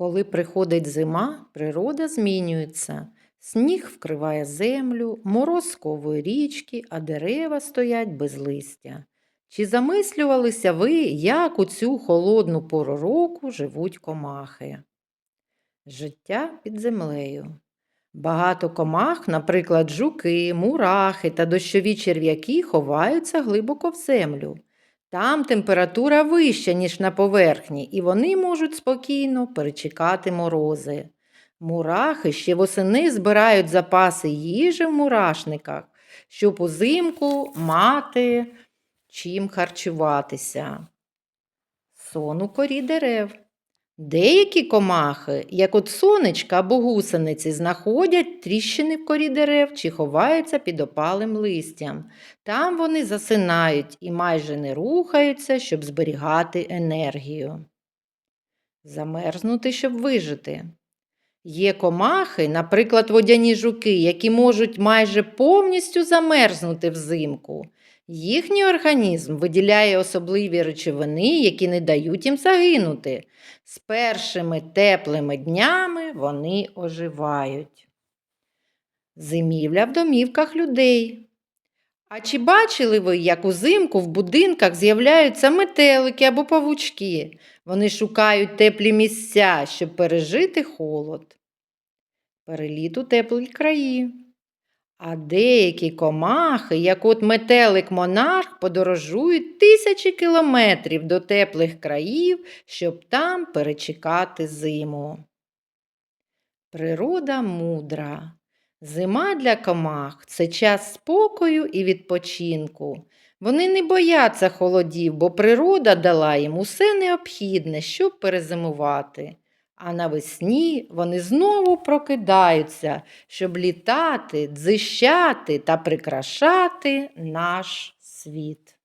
Коли приходить зима, природа змінюється. Сніг вкриває землю, мороз сковує річки, а дерева стоять без листя. Чи замислювалися ви, як у цю холодну пору року живуть комахи? Життя під землею. Багато комах, наприклад, жуки, мурахи та дощові черв'яки ховаються глибоко в землю. Там температура вища, ніж на поверхні, і вони можуть спокійно перечекати морози. Мурахи ще восени збирають запаси їжі в мурашниках, щоб узимку мати чим харчуватися. Сон у корі дерев. Деякі комахи, як от сонечка або гусениці, знаходять тріщини в корі дерев чи ховаються під опалим листям. Там вони засинають і майже не рухаються, щоб зберігати енергію. Замерзнути, щоб вижити. Є комахи, наприклад, водяні жуки, які можуть майже повністю замерзнути взимку. Їхній організм виділяє особливі речовини, які не дають їм загинути. З першими теплими днями вони оживають. Зимівля в домівках людей. А чи бачили ви, як узимку в будинках з'являються метелики або павучки? Вони шукають теплі місця, щоб пережити холод. Переліт у теплі краї. А деякі комахи, як от метелик монарх, подорожують тисячі кілометрів до теплих країв, щоб там перечекати зиму. Природа мудра. Зима для комах це час спокою і відпочинку. Вони не бояться холодів, бо природа дала їм усе необхідне, щоб перезимувати. А навесні вони знову прокидаються, щоб літати, дзищати та прикрашати наш світ.